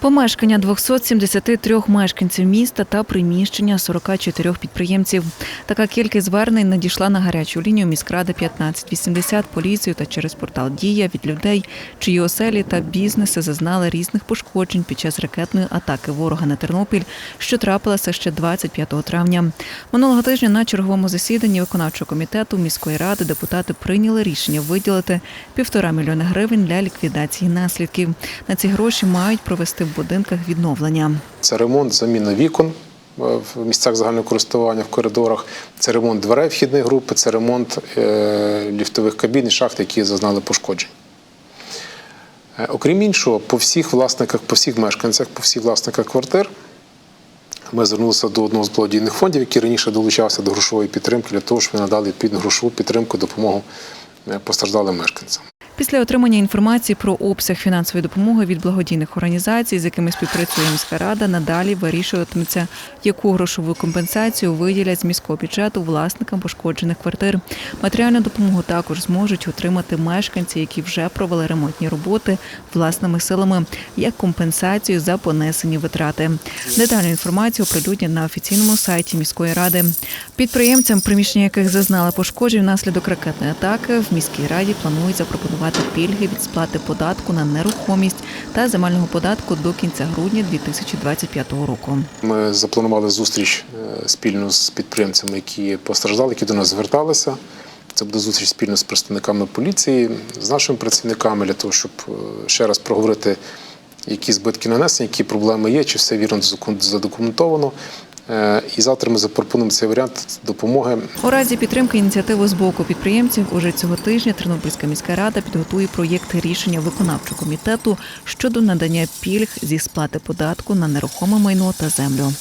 Помешкання 273 мешканців міста та приміщення 44 підприємців. Така кількість звернень надійшла на гарячу лінію міськради 1580 поліцію та через портал Дія від людей, чиї оселі та бізнеси зазнали різних пошкоджень під час ракетної атаки ворога на Тернопіль, що трапилася ще 25 травня. Минулого тижня на черговому засіданні виконавчого комітету міської ради депутати прийняли рішення виділити півтора мільйони гривень для ліквідації наслідків. На ці гроші мають провести будинках відновлення. Це ремонт, заміна вікон е, в місцях загального користування в коридорах, це ремонт дверей вхідної групи, це ремонт е, ліфтових кабін і шахт, які зазнали пошкоджень. Е, Окрім іншого, по всіх власниках, по всіх мешканцях, по всіх власниках квартир ми звернулися до одного з благодійних фондів, який раніше долучався до грошової підтримки, для того, щоб надали відповідну грошову підтримку, допомогу постраждалим мешканцям. Після отримання інформації про обсяг фінансової допомоги від благодійних організацій, з якими співпрацює міська рада, надалі вирішуватиметься, яку грошову компенсацію виділять з міського бюджету власникам пошкоджених квартир. Матеріальну допомогу також зможуть отримати мешканці, які вже провели ремонтні роботи власними силами, як компенсацію за понесені витрати. Детальну інформацію оприлюднять на офіційному сайті міської ради. Підприємцям, приміщення яких зазнали пошкоджень внаслідок ракетної атаки, в міській раді планують запропонувати пільги від сплати податку на нерухомість та земельного податку до кінця грудня 2025 року. Ми запланували зустріч е, спільно з підприємцями, які постраждали, які до нас зверталися. Це буде зустріч спільно з представниками поліції, з нашими працівниками для того, щоб е, ще раз проговорити, які збитки нанесені, які проблеми є, чи все вірно задокументовано. Е, І завтра ми запропонуємо цей варіант допомоги У разі підтримки ініціативи з боку підприємців уже цього тижня Тернопільська міська рада підготує проєкт рішення виконавчого комітету щодо надання пільг зі сплати податку на нерухоме майно та землю.